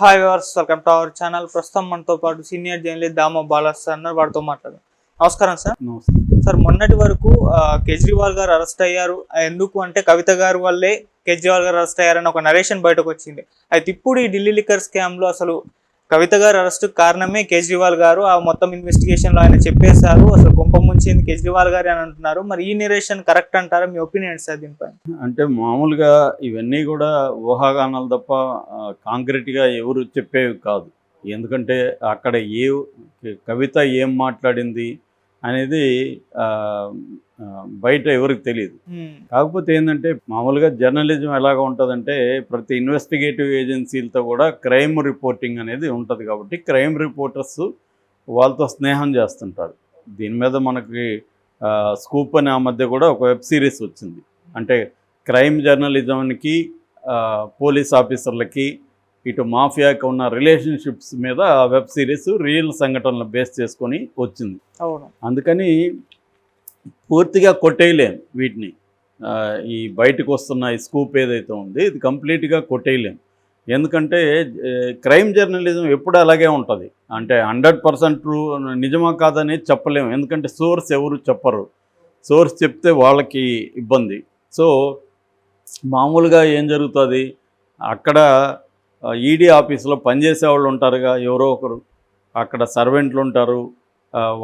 Hi viewers welcome to our channel ప్రస్తుతం మనతో పాటు సీనియర్ జర్నలిస్ట్ దామో బాలాస్ సార్ ఉన్నారు వాడితో మాట్లాడు నమస్కారం సార్. సార్ మొన్నటి వరకు కేజ్రీవాల్ గారు అరెస్ట్ అయ్యారు. ఎందుకు అంటే కవిత గారు వల్లే కేజ్రీవాల్ గారు అరెస్ట్ అయ్యారని ఒక నరేషన్ బయటకు వచ్చింది. అయితే ఇప్పుడు ఈ ఢిల్లీ లిక్కర్ స్కామ్లో అసలు కవిత గారు అరెస్ట్ కారణమే కేజ్రీవాల్ గారు ఆ మొత్తం ఇన్వెస్టిగేషన్లో ఆయన చెప్పేశారు. అసలు కుంప ముంచింది కేజ్రీవాల్ గారు అని అంటున్నారు. మరి ఈ నిరేషన్ కరెక్ట్ అంటారా? మీ ఒపీనియన్ సార్ దీనిపై అంటే మామూలుగా ఇవన్నీ కూడా ఊహాగానాలు తప్ప కాంక్రీట్ కాంక్రీట్గా ఎవరు చెప్పేవి కాదు. ఎందుకంటే అక్కడ ఏ కవిత ఏం మాట్లాడింది? అనేది బయట ఎవరికి తెలియదు కాకపోతే ఏంటంటే మామూలుగా జర్నలిజం ఎలాగ ఉంటుందంటే ప్రతి ఇన్వెస్టిగేటివ్ ఏజెన్సీలతో కూడా క్రైమ్ రిపోర్టింగ్ అనేది ఉంటుంది కాబట్టి క్రైమ్ రిపోర్టర్స్ వాళ్ళతో స్నేహం చేస్తుంటారు. దీని మీద మనకి స్కూప్ అనే ఆ మధ్య కూడా ఒక వెబ్ సిరీస్ వచ్చింది. అంటే క్రైమ్ జర్నలిజంకి పోలీస్ ఆఫీసర్లకి ఇటు మాఫియాకి ఉన్న రిలేషన్షిప్స్ మీద ఆ వెబ్ సిరీస్ రియల్ సంఘటనలు బేస్ చేసుకొని వచ్చింది. అందుకని పూర్తిగా కొట్టేయలేం వీటిని. ఈ బయటకు వస్తున్న ఈ స్కూప్ ఏదైతే ఉంది ఇది కంప్లీట్గా కొట్టేయలేం. ఎందుకంటే క్రైమ్ జర్నలిజం ఎప్పుడు అలాగే ఉంటుంది. అంటే హండ్రెడ్ పర్సెంట్ ట్రూ నిజమా కాదని చెప్పలేము ఎందుకంటే సోర్స్ ఎవరు చెప్పరు. సోర్స్ చెప్తే వాళ్ళకి ఇబ్బంది. సో మామూలుగా ఏం జరుగుతుంది? అక్కడ ఈడీ ఆఫీసులో పనిచేసేవాళ్ళు ఉంటారుగా ఎవరో ఒకరు. అక్కడ సర్వెంట్లు ఉంటారు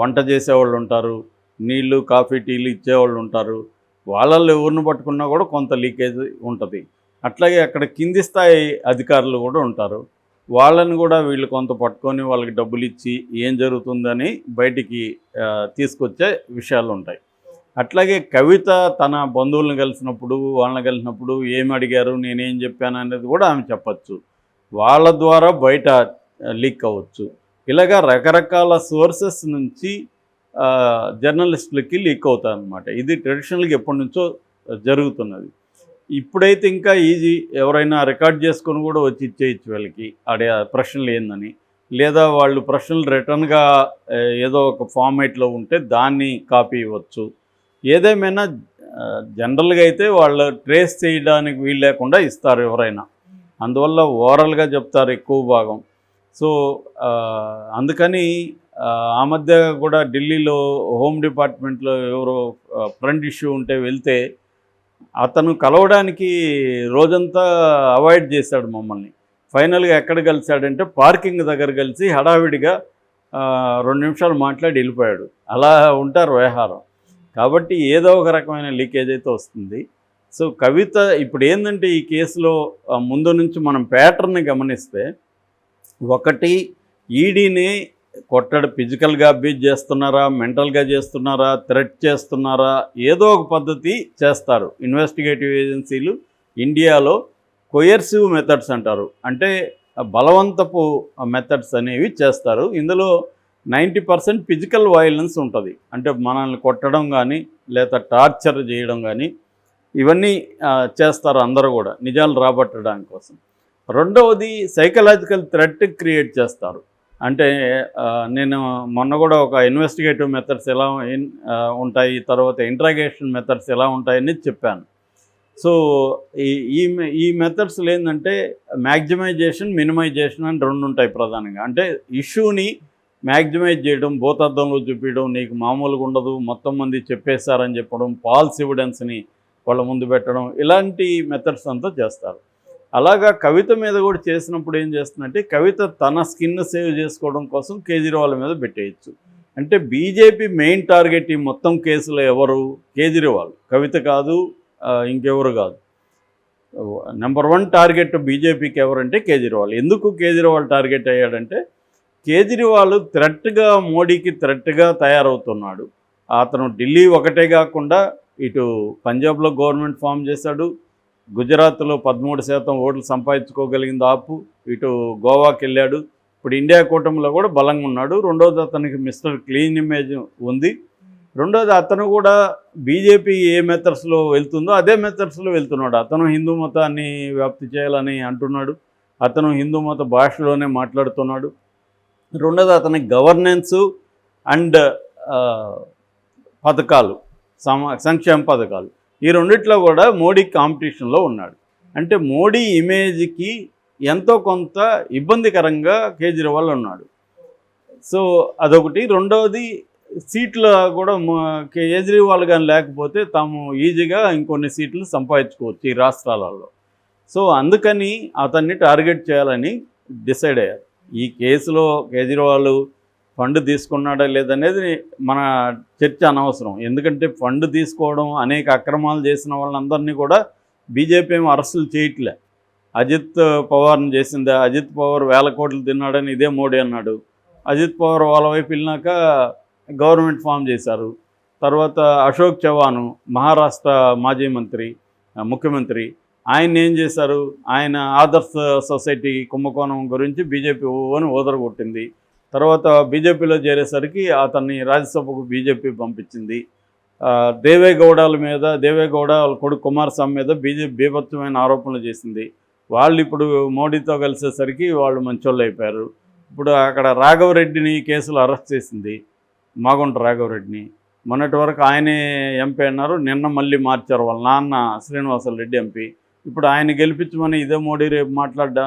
వంట చేసేవాళ్ళు ఉంటారు నీళ్ళు కాఫీ టీలు ఇచ్చేవాళ్ళు ఉంటారు. వాళ్ళల్లో ఎవరిని పట్టుకున్నా కూడా కొంత లీకేజ్ ఉంటుంది. అట్లాగే అక్కడ కింది స్థాయి అధికారులు కూడా ఉంటారు. వాళ్ళని కూడా వీళ్ళు కొంత పట్టుకొని వాళ్ళకి డబ్బులు ఇచ్చి ఏం జరుగుతుందని బయటికి తీసుకొచ్చే విషయాలు ఉంటాయి. అట్లాగే కవిత తన బంధువులను కలిసినప్పుడు వాళ్ళని కలిసినప్పుడు ఏం అడిగారు నేనేం చెప్పాను అనేది కూడా ఆమె చెప్పచ్చు. వాళ్ళ ద్వారా బయట లీక్ అవ్వచ్చు. ఇలాగా రకరకాల సోర్సెస్ నుంచి జర్నలిస్టులకి లీక్ అవుతాయి అన్నమాట ఇది ట్రెడిషనల్గా ఎప్పటి నుంచో జరుగుతున్నది. ఇప్పుడైతే ఇంకా ఈజీ ఎవరైనా రికార్డ్ చేసుకొని కూడా వచ్చి ఇచ్చేయచ్చు వీళ్ళకి. అడే ప్రశ్నలు ఏందని. లేదా వాళ్ళు ప్రశ్నలు రిటర్న్గా ఏదో ఒక ఫార్మేట్లో ఉంటే దాన్ని కాపీ ఇవ్వచ్చు. ఏదేమైనా జనరల్గా అయితే వాళ్ళు ట్రేస్ చేయడానికి వీలు లేకుండా ఇస్తారు ఎవరైనా. అందువల్ల ఓవరాల్గా చెప్తారు ఎక్కువ భాగం. సో అందుకని ఆ, మధ్య కూడా ఢిల్లీలో హోమ్ డిపార్ట్మెంట్లో ఎవరో ఫ్రంట్ ఇష్యూ ఉంటే వెళ్తే అతను కలవడానికి రోజంతా అవాయిడ్ చేశాడు మమ్మల్ని. ఫైనల్గా ఎక్కడ కలిశాడంటే పార్కింగ్ దగ్గర కలిసి హడావిడిగా రెండు నిమిషాలు మాట్లాడి వెళ్ళిపోయాడు. అలా ఉంటారు వ్యవహారం. కాబట్టి ఏదో ఒక రకమైన లీకేజ్ అయితే వస్తుంది. సో కవిత ఇప్పుడు ఏంటంటే ఈ కేసులో ముందు నుంచి మనం ప్యాటర్న్ని గమనిస్తే ఒకటి ఈడీని కొట్టడు ఫిజికల్గా అబ్యూజ్ చేస్తున్నారా మెంటల్గా చేస్తున్నారా థ్రెట్ చేస్తున్నారా ఏదో ఒక పద్ధతి చేస్తారు. ఇన్వెస్టిగేటివ్ ఏజెన్సీలు ఇండియాలో కొయర్సివ్ మెథడ్స్ అంటారు. అంటే బలవంతపు మెథడ్స్ అనేవి చేస్తారు. ఇందులో నైంటీ పర్సెంట్ ఫిజికల్ వైలెన్స్ ఉంటుంది. అంటే మనల్ని కొట్టడం కానీ లేదా టార్చర్ చేయడం కానీ ఇవన్నీ చేస్తారు అందరూ కూడా నిజాలు రాబట్టడానికి కోసం. రెండవది సైకలాజికల్ థ్రెట్ క్రియేట్ చేస్తారు. అంటే నేను మొన్న కూడా ఒక ఇన్వెస్టిగేటివ్ మెథడ్స్ ఎలా ఉంటాయి తర్వాత ఇంట్రాగేషన్ మెథడ్స్ ఎలా ఉంటాయని చెప్పాను. సో ఈ ఈ మె- ఈ మెథడ్స్లో ఏంటంటే మ్యాక్సిమైజేషన్ మినిమైజేషన్ అని రెండు ఉంటాయి ప్రధానంగా. అంటే ఇష్యూని మ్యాక్సిమైజ్ చేయడం భూతార్థంలో చూపించడం నీకు మామూలుగా ఉండదు మొత్తం మంది చెప్పేశారని చెప్పడం ఫాల్స్ ఎవిడెన్స్ని వాళ్ళ ముందు పెట్టడం ఇలాంటి మెథడ్స్ అంతా చేస్తారు. అలాగా కవిత మీద కూడా చేసినప్పుడు ఏం చేస్తుందంటే కవిత తన స్కిన్ సేవ్ చేసుకోవడం కోసం కేజ్రీవాల్ మీద పెట్టేయచ్చు. అంటే బీజేపీ మెయిన్ టార్గెట్ ఈ మొత్తం కేసులో ఎవరు? కేజ్రీవాల్. కవిత కాదు ఇంకెవరు కాదు. నెంబర్ వన్ టార్గెట్ బీజేపీకి ఎవరంటే కేజ్రీవాల్. ఎందుకు కేజ్రీవాల్ టార్గెట్ అయ్యాడంటే కేజ్రీవాల్ థ్రెట్గా మోడీకి థ్రెట్గా తయారవుతున్నాడు. అతను ఢిల్లీ ఒకటే కాకుండా ఇటు పంజాబ్లో గవర్నమెంట్ ఫామ్ చేశాడు. గుజరాత్లో పదమూడు శాతం ఓట్లు సంపాదించుకోగలిగింది ఆపు. ఇటు గోవాకి వెళ్ళాడు. ఇప్పుడు ఇండియా కూటమిలో కూడా బలంగా ఉన్నాడు. రెండోది అతనికి మిస్టర్ క్లీన్ ఇమేజ్ ఉంది. రెండోది అతను కూడా బీజేపీ ఏ మెథడ్స్లో వెళ్తుందో అదే మెథడ్స్లో వెళ్తున్నాడు. అతను హిందూ మతాన్ని వ్యాప్తి చేయాలని అంటున్నాడు. అతను హిందూ మత భాషలోనే మాట్లాడుతున్నాడు. రెండోది అతని గవర్నెన్స్ అండ్ పథకాలు. సమ సంక్షేమ పథకాలు. ఈ రెండిట్లో కూడా మోడీ కాంపిటీషన్లో ఉన్నాడు. అంటే మోడీ ఇమేజ్కి ఎంతో కొంత ఇబ్బందికరంగా కేజ్రీవాల్ ఉన్నాడు. సో అదొకటి. రెండవది సీట్ల కూడా కేజ్రీవాల్ కానీ లేకపోతే తాము ఈజీగా ఇంకొన్ని సీట్లు సంపాదించుకోవచ్చు ఈ రాష్ట్రాలలో. సో అందుకని అతన్ని టార్గెట్ చేయాలని డిసైడ్ అయ్యారు. ఈ కేసులో కేజ్రీవాల్ ఫండ్ తీసుకున్నాడా లేదనేది మన చర్చ అనవసరం. ఎందుకంటే ఫండ్ తీసుకోవడం అనేక అక్రమాలు చేసిన వాళ్ళందరినీ కూడా బీజేపీ ఏం అరెస్టులు చేయట్లే. అజిత్ పవార్ని చేసిందా. అజిత్ పవార్ వేల కోట్లు తిన్నాడని ఇదే మోడీ అన్నాడు. అజిత్ పవార్ వాళ్ళ వైపు వెళ్ళినాక గవర్నమెంట్ ఫామ్ చేశారు. తర్వాత అశోక్ చవాను మహారాష్ట్ర మాజీ మంత్రి ముఖ్యమంత్రి ఆయన ఏం చేశారు? ఆయన ఆదర్శ సొసైటీ కుంభకోణం గురించి బీజేపీ అని ఓదరగొట్టింది. తర్వాత బీజేపీలో చేరేసరికి అతన్ని రాజ్యసభకు బీజేపీ పంపించింది. దేవేగౌడల మీద దేవేగౌడ వాళ్ళ కొడుకు కుమారస్వామి మీద బీజేపీ బీభత్సమైన ఆరోపణలు చేసింది. వాళ్ళు ఇప్పుడు మోడీతో కలిసేసరికి వాళ్ళు మంచోళ్ళు అయిపోయారు. ఇప్పుడు అక్కడ రాఘవరెడ్డిని కేసులు అరెస్ట్ చేసింది. మాగుంట రాఘవరెడ్డిని మొన్నటి వరకు ఆయనే ఎంపీ అన్నారు. నిన్న మళ్ళీ మార్చారు వాళ్ళ నాన్న శ్రీనివాసల్ రెడ్డి ఎంపీ. ఇప్పుడు ఆయన గెలిపించమని ఇదే మోడీ రేపు మాట్లాడ్డా?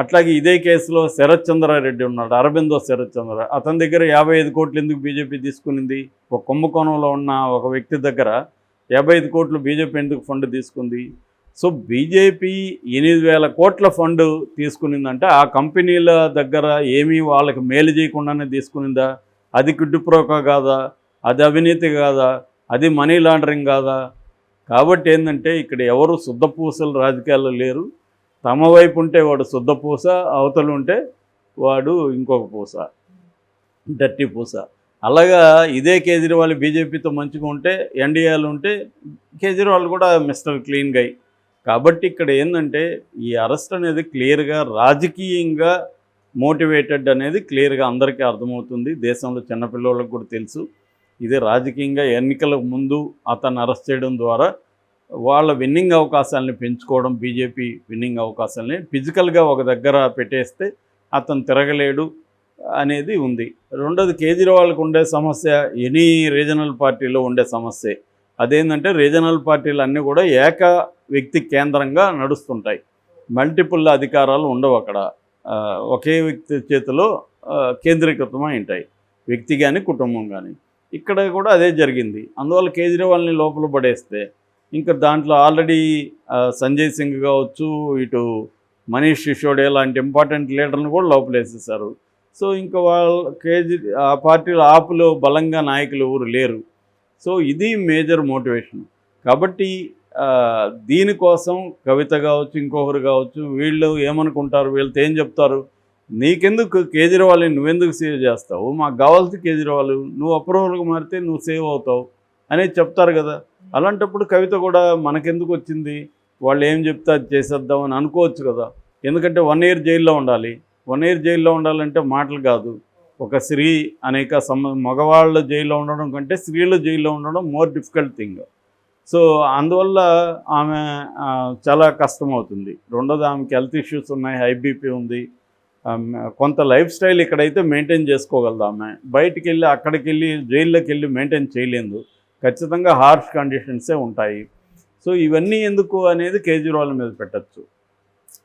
అట్లాగే ఇదే కేసులో శరత్ చంద్రారెడ్డి ఉన్నాడు అరబిందో శరత్ చంద్ర అతని దగ్గర యాభై ఐదు కోట్లు ఎందుకు బీజేపీ తీసుకునింది? ఒక కుంభకోణంలో ఉన్న ఒక వ్యక్తి దగ్గర యాభై ఐదు కోట్లు బీజేపీ ఎందుకు ఫండ్ తీసుకుంది? సో బీజేపీ ఎనిమిది వేల కోట్ల ఫండ్ తీసుకునిందంటే ఆ కంపెనీల దగ్గర ఏమీ వాళ్ళకి మేలు చేయకుండానే తీసుకునిందా? అది కిడ్డుప్రోక కాదా? అది అవినీతి కాదా? అది మనీ లాండరింగ్ కాదా? కాబట్టి ఏంటంటే ఇక్కడ ఎవరు శుద్ధపూసలు రాజకీయాల్లో లేరు. తమ వైపు ఉంటే వాడు శుద్ధపూస అవతలు ఉంటే వాడు ఇంకొక పూస డట్టి పూస. అలాగా ఇదే కేజ్రీవాల్ బీజేపీతో మంచిగా ఉంటే ఎన్డీఏలు ఉంటే కేజ్రీవాల్ కూడా మిస్టర్ క్లీన్ గై. కాబట్టి ఇక్కడ ఏంటంటే ఈ అరెస్ట్ అనేది క్లియర్గా రాజకీయంగా మోటివేటెడ్ అనేది క్లియర్గా అందరికీ అర్థమవుతుంది. దేశంలో చిన్నపిల్లలకు కూడా తెలుసు. ఇది రాజకీయంగా ఎన్నికలకు ముందు అతన్ని అరెస్ట్ చేయడం ద్వారా వాళ్ళ విన్నింగ్ అవకాశాలని పెంచుకోవడం బీజేపీ విన్నింగ్ అవకాశాలని ఫిజికల్గా ఒక దగ్గర పెట్టేస్తే అతను తిరగలేడు అనేది ఉంది. రెండోది కేజ్రీవాల్కి ఉండే సమస్య ఎనీ రీజనల్ పార్టీలో ఉండే సమస్య. అదేంటంటే రీజనల్ పార్టీలు అన్నీ కూడా ఏక వ్యక్తి కేంద్రంగా నడుస్తుంటాయి. మల్టిపుల్ అధికారాలు ఉండవు అక్కడ. ఒకే వ్యక్తి చేతిలో కేంద్రీకృతమై ఉంటాయి. వ్యక్తి కానీ కుటుంబం కానీ ఇక్కడ కూడా అదే జరిగింది. అందువల్ల కేజ్రీవాల్ని లోపల పడేస్తే ఇంకా దాంట్లో ఆల్రెడీ సంజయ్ సింగ్ కావచ్చు ఇటు మనీష్ సిసోడియా లాంటి ఇంపార్టెంట్ లీడర్ని కూడా లోపలేసేసారు సో ఇంకా వాళ్ళ కేజీ ఆ పార్టీలో ఆపులో బలంగా నాయకులు ఎవరు లేరు. సో ఇది మేజర్ మోటివేషన్ కాబట్టి దీనికోసం కవిత కావచ్చు ఇంకొకరు కావచ్చు వీళ్ళు ఏమనుకుంటారు వీళ్ళతో ఏం చెప్తారు? నీకెందుకు కేజ్రీవాల్ని నువ్వెందుకు సేవ్ చేస్తావు? మాకు కావాల్సి కేజ్రీవాల్. నువ్వు అప్రూవల్గా మారితే నువ్వు సేవ్ అవుతావు. అనేది చెప్తారు కదా. అలాంటప్పుడు కవిత కూడా మనకెందుకు వచ్చింది? వాళ్ళు ఏం చెప్తే అది చేసేద్దాం అని అనుకోవచ్చు కదా. ఎందుకంటే వన్ ఇయర్ జైల్లో ఉండాలి. వన్ ఇయర్ జైల్లో ఉండాలంటే మాటలు కాదు. ఒక స్త్రీ అనేక సమ మగవాళ్ళ జైల్లో ఉండడం కంటే స్త్రీలు జైల్లో ఉండడం మోర్ డిఫికల్ట్ థింగ్. సో అందువల్ల ఆమె చాలా కష్టం అవుతుంది రెండోది ఆమెకి హెల్త్ ఇష్యూస్ ఉన్నాయి హై బీపీ ఉంది. కొంత లైఫ్ స్టైల్ ఇక్కడైతే మెయింటైన్ చేసుకోగలదు ఆమె. బయటికి వెళ్ళి అక్కడికి వెళ్ళి జైల్లోకి వెళ్ళి మెయింటైన్ చేయలేదు. ఖచ్చితంగా హార్ష్ కండిషన్సే ఉంటాయి. సో ఇవన్నీ ఎందుకు అనేది కేజ్రీవాల్ మీద పెట్టచ్చు.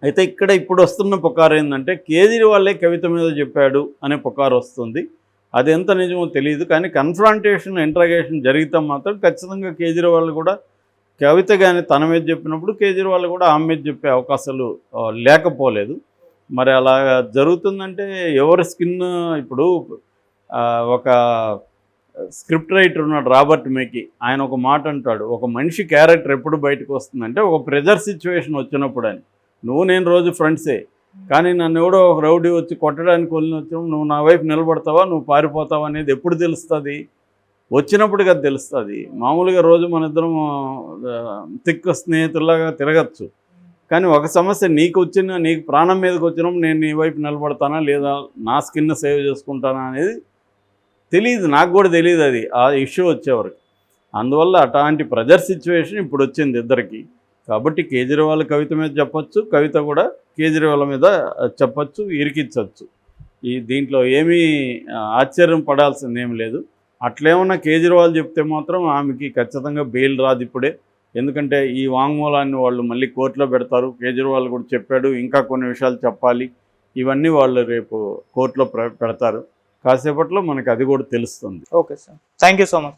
అయితే ఇక్కడ ఇప్పుడు వస్తున్న పుకారు ఏంటంటే కేజ్రీవాలే కవిత మీద చెప్పాడు అనే పుకారు వస్తుంది. అది ఎంత నిజమో తెలియదు కానీ కన్ఫ్రాంటేషన్ ఇంట్రాగేషన్ జరిగితే మాత్రం ఖచ్చితంగా కేజ్రీవాల్ కూడా కవిత కానీ తన మీద చెప్పినప్పుడు కేజ్రీవాల్ కూడా ఆమె మీద చెప్పే అవకాశాలు లేకపోలేదు. మరి అలా జరుగుతుందంటే ఎవరి స్కిన్ ఇప్పుడు ఒక స్క్రిప్ట్ రైటర్ ఉన్నాడు రాబర్ట్ మేకి. ఆయన ఒక మాట అంటాడు ఒక మనిషి క్యారెక్టర్ ఎప్పుడు బయటకు వస్తుందంటే ఒక ప్రెజర్ సిచ్యువేషన్ వచ్చినప్పుడు అని. నువ్వు నేను రోజు ఫ్రెండ్సే కానీ నన్ను ఎవడో ఒక రౌడీ వచ్చి కొట్టడానికి వెళ్ళిన వచ్చినప్పుడు నువ్వు నా వైపు నిలబడతావా నువ్వు పారిపోతావా అనేది ఎప్పుడు తెలుస్తుంది? వచ్చినప్పుడు తెలుస్తుంది. మామూలుగా రోజు మన ఇద్దరం తిక్కు స్నేహితుల్లాగా తిరగచ్చు. కానీ ఒక సమస్య నీకు వచ్చిన నీకు ప్రాణం మీదకి వచ్చినప్పుడు నేను నీ వైపు నిలబడతానా లేదా నా స్కిన్ సేవ్ చేసుకుంటానా అనేది తెలియదు నాకు కూడా తెలియదు అది. ఆ ఇష్యూ వచ్చేవరకు. అందువల్ల అట్లాంటి ప్రెజర్ సిచ్యువేషన్ ఇప్పుడు వచ్చింది ఇద్దరికి. కాబట్టి కేజ్రీవాల్ కవిత మీద చెప్పచ్చు కవిత కూడా కేజ్రీవాల్ మీద చెప్పచ్చు ఇరికించవచ్చు ఈ దీంట్లో ఏమీ ఆశ్చర్యం పడాల్సింది ఏం లేదు. అట్లేమన్నా కేజ్రీవాల్ చెప్తే మాత్రం ఆమెకి ఖచ్చితంగా బెయిల్ రాదు ఇప్పుడే. ఎందుకంటే ఈ వాంగ్మూలాన్ని వాళ్ళు మళ్ళీ కోర్టులో పెడతారు. కేజ్రీవాల్ కూడా చెప్పాడు ఇంకా కొన్ని విషయాలు చెప్పాలి. ఇవన్నీ వాళ్ళు రేపు కోర్టులో పెడతారు. కాసేపట్లో మనకి అది కూడా తెలుస్తుంది. Okay sir. Thank so much